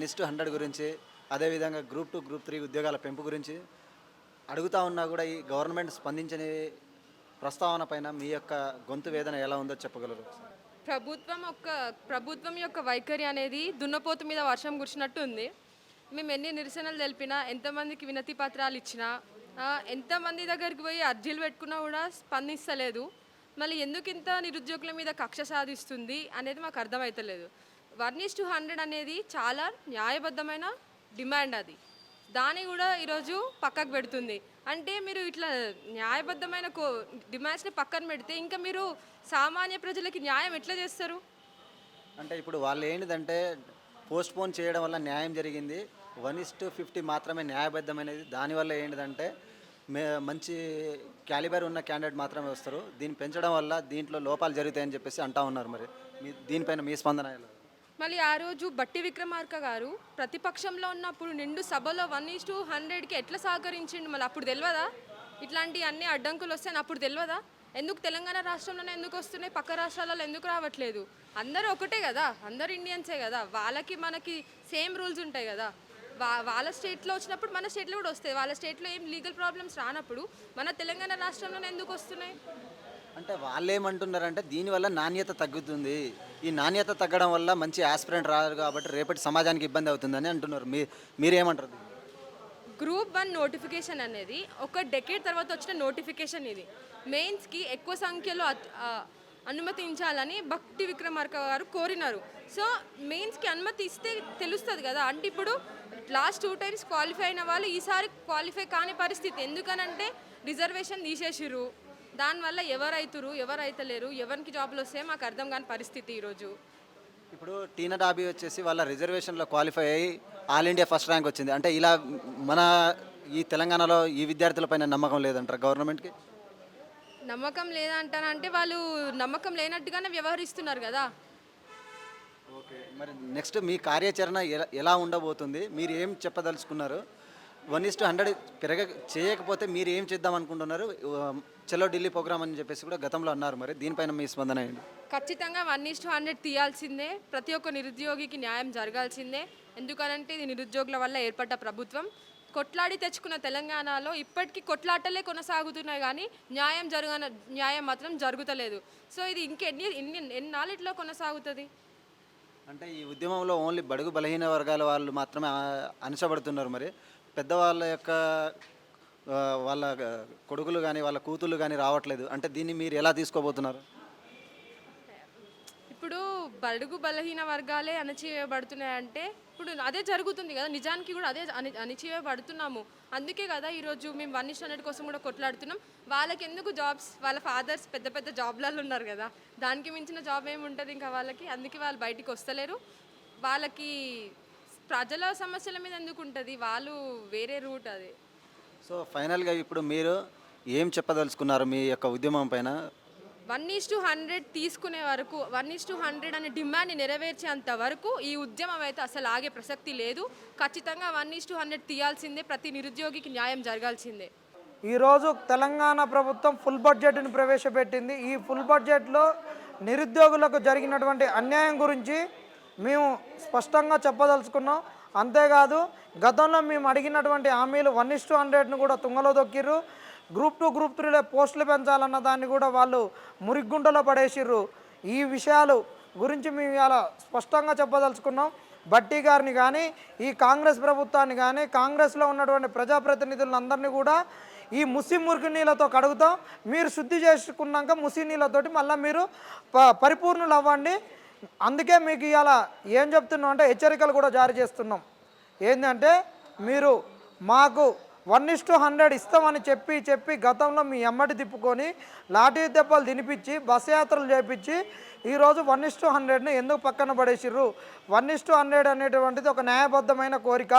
One is to hundred గురించి అదేవిధంగా group two group three ఉద్యోగాల పెంపు గురించి అడుగుతా ఉన్నా కూడా ఈ గవర్నమెంట్ స్పందించని ప్రస్తావన పైన మీ యొక్క గొంతు వేదన ఎలా ఉందో చెప్పగలరు? ప్రభుత్వం యొక్క ప్రభుత్వం యొక్క వైఖరి అనేది దున్నపోతు మీద వర్షం కురిసినట్టు ఉంది. మేము ఎన్ని నిరసనలు తెలిపినా ఎంతమందికి వినతి పత్రాలు ఇచ్చినా ఎంతమంది దగ్గరికి పోయి అర్జీలు పెట్టుకున్నా కూడా స్పందిస్తలేదు. మళ్ళీ ఎందుకు ఇంత నిరుద్యోగుల మీద కక్ష సాధిస్తుంది అనేది మాకు అర్థమవుతలేదు వన్ ఈస్ టు హండ్రెడ్ అనేది చాలా న్యాయబద్ధమైన డిమాండ్ అది. దాన్ని కూడా ఈరోజు పక్కకు పెడుతుంది. అంటే మీరు ఇట్లా న్యాయబద్ధమైన కో డిమాండ్స్ని పక్కన పెడితే ఇంకా మీరు సామాన్య ప్రజలకి న్యాయం ఎట్లా చేస్తారు? అంటే ఇప్పుడు వాళ్ళు ఏంటిదంటే పోస్ట్ పోన్ చేయడం వల్ల న్యాయం జరిగింది. వన్ ఇస్ టు ఫిఫ్టీ మాత్రమే న్యాయబద్ధమైనది. దానివల్ల ఏంటిదంటే మే మంచి క్యాలిబర్ ఉన్న క్యాండిడేట్ మాత్రమే వస్తారు. దీన్ని పెంచడం వల్ల దీంట్లో లోపాలు జరుగుతాయని చెప్పేసి అంటా ఉన్నారు మరి. మీ దీనిపైన మీ స్పందన ఎలా? మళ్ళీ ఆ రోజు బట్టి విక్రమార్క గారు ప్రతిపక్షంలో ఉన్నప్పుడు నిండు సభలో వన్ ఈస్ టూ హండ్రెడ్కి ఎట్లా సహకరించిండు మళ్ళీ అప్పుడు తెలియదా ఇట్లాంటి అన్ని అడ్డంకులు వస్తాయని అప్పుడు తెలియదా ఎందుకు తెలంగాణ రాష్ట్రంలోనే ఎందుకు వస్తున్నాయి? పక్క రాష్ట్రాలలో ఎందుకు రావట్లేదు? అందరూ ఒకటే కదా? అందరు ఇండియన్సే కదా? వాళ్ళకి మనకి సేమ్ రూల్స్ ఉంటాయి కదా? వా వాళ్ళ స్టేట్లో వచ్చినప్పుడు మన స్టేట్లో కూడా వస్తాయి. వాళ్ళ స్టేట్లో ఏం లీగల్ ప్రాబ్లమ్స్ రానప్పుడు మన తెలంగాణ రాష్ట్రంలోనే ఎందుకు వస్తున్నాయి? అంటే వాళ్ళు ఏమంటున్నారంటే దీనివల్ల నాణ్యత తగ్గుతుంది. ఈ నాణ్యత తగ్గడం వల్ల మంచి ఆస్పిరెంట్ రాదు కాబట్టి రేపటి సమాజానికి ఇబ్బంది అవుతుందని అంటున్నారు. మీ మీరేమంటారు? గ్రూప్ వన్ నోటిఫికేషన్ అనేది ఒక డెకేడ్ తర్వాత వచ్చిన నోటిఫికేషన్ ఇది. మెయిన్స్కి ఎక్కువ సంఖ్యలో అనుమతించాలని భక్తి విక్రమార్క గారు కోరినారు. సో మెయిన్స్కి అనుమతి ఇస్తే తెలుస్తుంది కదా. అంటే ఇప్పుడు లాస్ట్ టూ టైమ్స్ క్వాలిఫై అయిన వాళ్ళు ఈసారి క్వాలిఫై కాని పరిస్థితి. ఎందుకనంటే రిజర్వేషన్ తీసేసిర్రు. దానివల్ల ఎవరు అవుతురు ఎవరు అవుతలేరు ఎవరికి జాబ్లు వస్తే మాకు అర్థం కాని పరిస్థితి ఈరోజు. ఇప్పుడు టీనా డాబీ వచ్చేసి వాళ్ళ రిజర్వేషన్లో క్వాలిఫై అయ్యి ఆల్ ఇండియా ఫస్ట్ ర్యాంక్ వచ్చింది. అంటే ఇలా మన ఈ తెలంగాణలో ఈ విద్యార్థులపైన నమ్మకం లేదంటారు గవర్నమెంట్కి? నమ్మకం లేదంటానంటే వాళ్ళు నమ్మకం లేనట్టుగానే వ్యవహరిస్తున్నారు కదా. ఓకే మరి నెక్స్ట్ మీ కార్యాచరణ ఎలా ఎలా ఉండబోతుంది? మీరు ఏం చెప్పదలుచుకున్నారు? వన్ ఇస్ టు హండ్రెడ్ పెరగ చేయకపోతే మీరు ఏం చేద్దాం అనుకుంటున్నారు? చలో ఢిల్లీ ప్రోగ్రామ్ అని చెప్పేసి కూడా గతంలో అన్నారు మరి. దీనిపైన మీ స్పందన ఏంటి? ఖచ్చితంగా వన్ ఈస్ టూ హండ్రెడ్ తీయాల్సిందే. ప్రతి ఒక్క నిరుద్యోగికి న్యాయం జరగాల్సిందే. ఎందుకనంటే ఇది నిరుద్యోగుల వల్ల ఏర్పడ్డ ప్రభుత్వం. కొట్లాడి తెచ్చుకున్న తెలంగాణలో ఇప్పటికీ కొట్లాటలే కొనసాగుతున్నాయి కానీ న్యాయం జరగన న్యాయం మాత్రం జరుగుతలేదు. సో ఇది ఇంకెన్ని ఎన్ని ఎన్నాళ్ళిట్లో కొనసాగుతుంది? అంటే ఈ ఉద్యమంలో ఓన్లీ బడుగు బలహీన వర్గాల వాళ్ళు మాత్రమే ఆ, అణచబడుతున్నారు మరి. పెద్దవాళ్ళ యొక్క వాళ్ళ కొడుకులు కానీ వాళ్ళ కూతుళ్ళు కానీ రావట్లేదు. అంటే దీన్ని మీరు ఎలా తీసుకోబోతున్నారు? ఇప్పుడు బడుగు బలహీన వర్గాలే అణచివేయబడుతున్నాయంటే ఇప్పుడు అదే జరుగుతుంది కదా. నిజానికి కూడా అదే అణి అణచివేయబడుతున్నాము. అందుకే కదా ఈరోజు మేము వన్ ఇస్ హండ్రెడ్ కోసం కూడా కొట్లాడుతున్నాం. వాళ్ళకి ఎందుకు జాబ్స్? వాళ్ళ ఫాదర్స్ పెద్ద పెద్ద జాబ్లలో ఉన్నారు కదా. దానికి మించిన జాబ్ ఏమి ఉంటుంది ఇంకా వాళ్ళకి? అందుకే వాళ్ళు బయటికి వస్తలేరు. వాళ్ళకి ప్రజల సమస్యల మీద ఎందుకు ఉంటుంది? వాళ్ళు వేరే రూట్ అది. సో ఫైనల్గా ఇప్పుడు మీరు ఏం చెప్పదలుచుకున్నారు మీ యొక్క ఉద్యమం పైన? వన్ ఈస్ టు హండ్రెడ్ తీసుకునే వరకు వన్ ఈస్ టు హండ్రెడ్ అనే డిమాండ్ని నెరవేర్చేంత వరకు ఈ ఉద్యమం అయితే అసలు ఆగే ప్రసక్తి లేదు. ఖచ్చితంగా వన్ ఈస్ టు హండ్రెడ్ తీయాల్సిందే ప్రతి నిరుద్యోగికి న్యాయం జరగాల్సిందే. ఈరోజు తెలంగాణ ప్రభుత్వం ఫుల్ బడ్జెట్ని ప్రవేశపెట్టింది. ఈ ఫుల్ బడ్జెట్లో నిరుద్యోగులకు జరిగినటువంటి అన్యాయం గురించి మేము స్పష్టంగా చెప్పదలుచుకున్నాం. అంతేకాదు గతంలో మేము అడిగినటువంటి హామీలు వన్ ఇస్ టూ హండ్రెడ్ను కూడా తుంగలో దొక్కిర్రు. గ్రూప్ టూ గ్రూప్ త్రీలో పోస్టులు పెంచాలన్న దాన్ని కూడా వాళ్ళు మురిగ్గుంటలో పడేసిర్రు. ఈ విషయాలు గురించి మేము ఇలా స్పష్టంగా చెప్పదలుచుకున్నాం. బట్టి గారిని కానీ ఈ కాంగ్రెస్ ప్రభుత్వాన్ని కానీ కాంగ్రెస్లో ఉన్నటువంటి ప్రజాప్రతినిధులందరినీ కూడా ఈ ముసి మురికి నీళ్ళతో కడుగుతాం. మీరు శుద్ధి చేసుకున్నాక ముసి నీళ్ళతోటి మళ్ళీ మీరు ప పరిపూర్ణులు అవ్వండి అందుకే మీకు ఇవాళ ఏం చెప్తున్నాం అంటే హెచ్చరికలు కూడా జారీ చేస్తున్నాం. ఏంటంటే మీరు మాకు వన్ ఇస్ టు హండ్రెడ్ ఇస్తామని చెప్పి చెప్పి గతంలో మీ ఎమ్మటి తిప్పుకొని లాఠీ దెబ్బలు తినిపించి బస్ యాత్రలు చేపించి ఈరోజు వన్ ఇస్ టు హండ్రెడ్ని ఎందుకు పక్కన పడేసిర్రు? వన్ ఇస్ టు హండ్రెడ్ అనేటువంటిది ఒక న్యాయబద్ధమైన కోరిక.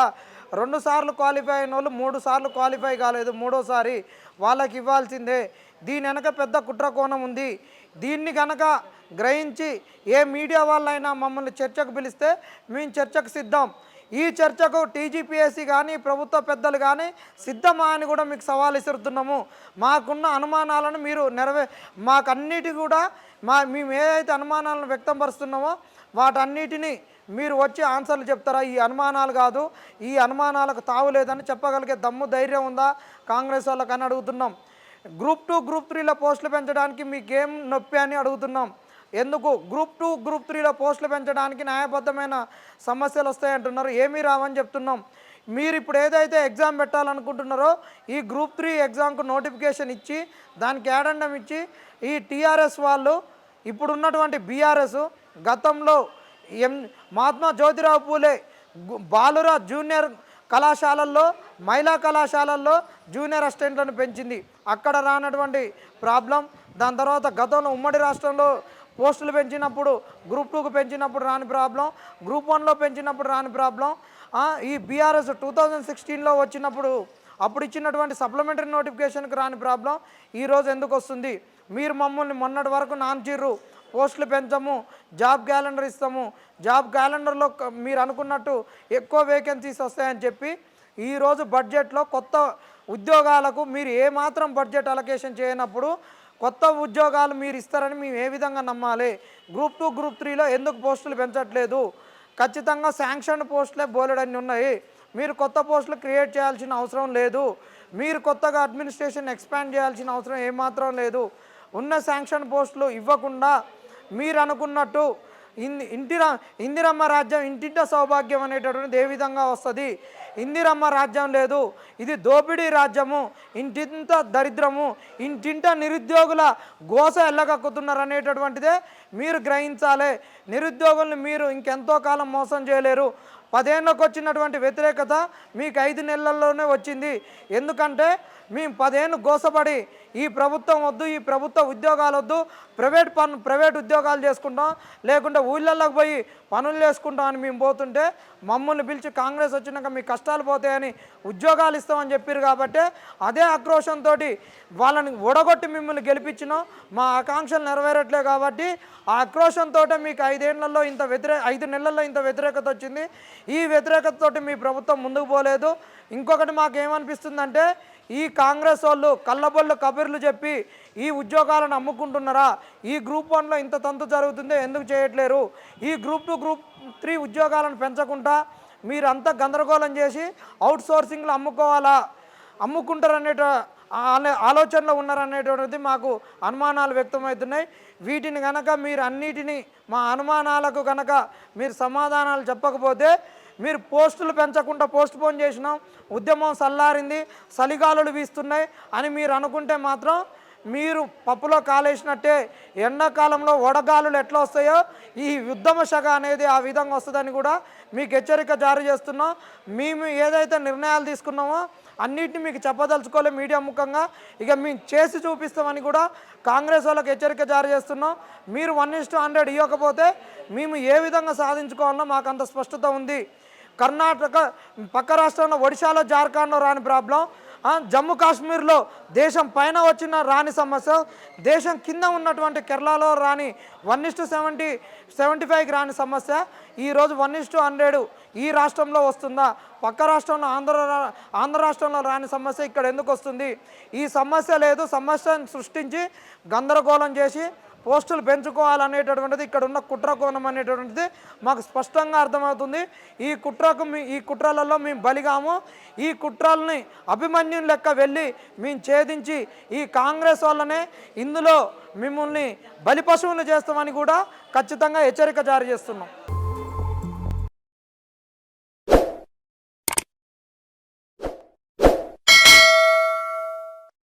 రెండు సార్లు క్వాలిఫై అయిన వాళ్ళు మూడు సార్లు క్వాలిఫై కాలేదు. మూడోసారి వాళ్ళకి ఇవ్వాల్సిందే. దీని వెనక పెద్ద కుట్ర కోణం ఉంది. దీన్ని కనుక గ్రహించి ఏ మీడియా వాళ్ళైనా మమ్మల్ని చర్చకు పిలిస్తే మేము చర్చకు సిద్ధం. ఈ చర్చకు టీజీపీఎస్సీ కానీ ప్రభుత్వ పెద్దలు కానీ సిద్ధమా అని కూడా మీకు సవాల్ ఇసురుతున్నాము మాకున్న అనుమానాలను మీరు నెరవే మాకన్నిటి కూడా మా మేము ఏదైతే అనుమానాలను వ్యక్తంపరుస్తున్నామో వాటన్నిటినీ వాటన్నిటిని మీరు వచ్చి ఆన్సర్లు చెప్తారా? ఈ అనుమానాలు కాదు ఈ అనుమానాలకు తావు లేదని చెప్పగలిగే దమ్ము ధైర్యం ఉందా? కాంగ్రెస్ వాళ్ళకని అడుగుతున్నాం. గ్రూప్ టూ గ్రూప్ త్రీలో పోస్టులు పెంచడానికి మీకేం నొప్పి అని అడుగుతున్నాం. ఎందుకు? గ్రూప్ టూ గ్రూప్ త్రీలో పోస్టులు పెంచడానికి న్యాయబద్ధమైన సమస్యలు వస్తాయంటున్నారు. ఏమీ రావని చెప్తున్నాం. మీరు ఇప్పుడు ఏదైతే ఎగ్జామ్ పెట్టాలనుకుంటున్నారో ఈ గ్రూప్ త్రీ ఎగ్జామ్కు నోటిఫికేషన్ ఇచ్చి దానికి యాడండం ఇచ్చి ఈ టీఆర్ఎస్ వాళ్ళు ఇప్పుడు ఉన్నటువంటి బీఆర్ఎస్ గతంలో ఎం మహాత్మా జ్యోతిరావు పూలే బాలురా జూనియర్ కళాశాలల్లో మహిళా కళాశాలల్లో జూనియర్ అసిస్టెంట్లను పెంచింది. అక్కడ రానటువంటి ప్రాబ్లం దాని తర్వాత గతంలో ఉమ్మడి రాష్ట్రంలో పోస్టులు పెంచినప్పుడు గ్రూప్ టూకు పెంచినప్పుడు రాని ప్రాబ్లం గ్రూప్ వన్లో పెంచినప్పుడు రాని ప్రాబ్లం. ఈ బీఆర్ఎస్ టూ థౌజండ్ సిక్స్టీన్లో వచ్చినప్పుడు అప్పుడు ఇచ్చినటువంటి సప్లిమెంటరీ నోటిఫికేషన్కి రాని ప్రాబ్లం ఈరోజు ఎందుకు వస్తుంది? మీరు మమ్మల్ని మొన్నటి వరకు నాన్చిర్రు పోస్టులు పెంచము జాబ్ క్యాలెండర్ ఇస్తాము. జాబ్ క్యాలెండర్లో క- మీరు అనుకున్నట్టు ఎక్కువ వేకెన్సీస్ వస్తాయని చెప్పి ఈరోజు బడ్జెట్లో కొత్త ఉద్యోగాలకు మీరు ఏమాత్రం బడ్జెట్ అలొకేషన్ చేయనప్పుడు కొత్త ఉద్యోగాలు మీరు ఇస్తారని మేము ఏ విధంగా నమ్మాలి? గ్రూప్ టూ గ్రూప్ త్రీలో ఎందుకు పోస్టులు పెంచట్లేదు? ఖచ్చితంగా శాంక్షన్ పోస్టులే బోలెడన్ని ఉన్నాయి. మీరు కొత్త పోస్టులు క్రియేట్ చేయాల్సిన అవసరం లేదు. మీరు కొత్తగా అడ్మినిస్ట్రేషన్ ఎక్స్పాండ్ చేయాల్సిన అవసరం ఏమాత్రం లేదు. ఉన్న శాంక్షన్ పోస్టులు ఇవ్వకుండా మీరు అనుకున్నట్టు ఇంది ఇంటిరా ఇందిరమ్మ రాజ్యం ఇంటింట సౌభాగ్యం అనేటటువంటిది ఏ విధంగా వస్తుంది? ఇందిరమ్మ రాజ్యం లేదు ఇది దోపిడీ రాజ్యము ఇంటింత దరిద్రము ఇంటింట నిరుద్యోగుల గోస ఎల్లగక్కుతున్నారు అనేటటువంటిదే మీరు గ్రహించాలి. నిరుద్యోగుల్ని మీరు ఇంకెంతో కాలం మోసం చేయలేరు. పదేళ్ళకు వచ్చినటువంటి వ్యతిరేకత మీకు ఐదు నెలల్లోనే వచ్చింది. ఎందుకంటే మేము పదేళ్ళు గోసపడి ఈ ప్రభుత్వం వద్దు ఈ ప్రభుత్వ ఉద్యోగాలు వద్దు ప్రైవేట్ పను ప్రైవేట్ ఉద్యోగాలు చేసుకుంటాం. లేకుంటే ఊళ్ళల్లోకి పోయి పనులు చేసుకుంటాం అని మేము పోతుంటే మమ్మల్ని పిలిచి కాంగ్రెస్ వచ్చినాక మీ కష్టాలు పోతాయని ఉద్యోగాలు ఇస్తామని చెప్పారు కాబట్టి అదే ఆక్రోషంతో వాళ్ళని ఒడగొట్టి మిమ్మల్ని గెలిపించినాం. మా ఆకాంక్షలు నెరవేరట్లే కాబట్టి ఆ ఆక్రోషంతో మీకు ఐదేళ్ళలో ఇంత వ్యతిరే ఐదు నెలల్లో ఇంత వ్యతిరేకత వచ్చింది. ఈ వ్యతిరేకతతోటి మీ ప్రభుత్వం ముందుకు పోలేదు. ఇంకొకటి మాకు ఏమనిపిస్తుందంటే ఈ కాంగ్రెస్ వాళ్ళు కళ్ళబొళ్ళు కబుర్లు చెప్పి ఈ ఉద్యోగాలను అమ్ముకుంటున్నారా? ఈ గ్రూప్ వన్లో ఇంత తంతు జరుగుతుందో ఎందుకు చేయట్లేరు? ఈ గ్రూప్ టూ గ్రూప్ త్రీ ఉద్యోగాలను పెంచకుండా మీరంతా గందరగోళం చేసి అవుట్ సోర్సింగ్లు అమ్ముకోవాలా? అమ్ముకుంటారనేట ఆలో- ఆలోచనలో ఉన్నారనేటువంటిది మాకు అనుమానాలు వ్యక్తమవుతున్నాయి. వీటిని కనుక మీరు అన్నిటినీ మా అనుమానాలకు కనుక మీరు సమాధానాలు చెప్పకపోతే మీరు పోస్టులు పెంచకుండా పోస్ట్ పోన్ చేసినాం ఉద్యమం సల్లారింది చలిగాలులు వీస్తున్నాయి అని మీరు అనుకుంటే మాత్రం మీరు పప్పులో కాలేసినట్టే ఎండాకాలంలో వడగాలులు ఎట్లా వస్తాయో ఈ ఉద్యమ శాఖ అనేది ఆ విధంగా వస్తుందని కూడా మీకు హెచ్చరిక జారీ చేస్తున్నాం. మేము ఏదైతే నిర్ణయాలు తీసుకున్నామో అన్నిటిని మీకు చెప్పదలుచుకోలే మీడియా ముఖంగా. ఇక మేము చేసి చూపిస్తామని కూడా కాంగ్రెస్ వాళ్ళకి హెచ్చరిక జారీ చేస్తున్నాం. మీరు వన్ ఇస్ హండ్రెడ్ ఇవ్వకపోతే మేము ఏ విధంగా సాధించుకోవాలనో మాకు అంత స్పష్టత ఉంది. కర్ణాటక పక్క రాష్ట్రంలో ఒడిశాలో జార్ఖండ్లో రాని ప్రాబ్లం. జమ్మూ కాశ్మీర్లో దేశం పైన వచ్చిన రాని సమస్య దేశం కింద ఉన్నటువంటి కేరళలో రాని వన్ ఇస్టు సెవెంటీ సెవెంటీ ఫైవ్కి రాని సమస్య. ఈరోజు వన్ ఇస్టు హండ్రెడ్ ఈ రాష్ట్రంలో వస్తుందా? పక్క రాష్ట్రంలో ఆంధ్ర రా- ఆంధ్ర రాష్ట్రంలో రాని సమస్య ఇక్కడ ఎందుకు వస్తుంది? ఈ సమస్య లేదు. సమస్యను సృష్టించి గందరగోళం చేసి పోస్టులు పెంచుకోవాలనేటటువంటిది ఇక్కడ ఉన్న కుట్ర కోణం అనేటటువంటిది మాకు స్పష్టంగా అర్థమవుతుంది. ఈ కుట్రకు మీ ఈ కుట్రలలో మేము బలిగాము. ఈ కుట్రల్ని అభిమన్యుని లెక్క వెళ్ళి మేము ఛేదించి ఈ కాంగ్రెస్ వాళ్ళనే ఇందులో మిమ్మల్ని బలి పశువులు చేస్తామని కూడా ఖచ్చితంగా హెచ్చరిక జారీ చేస్తున్నాం.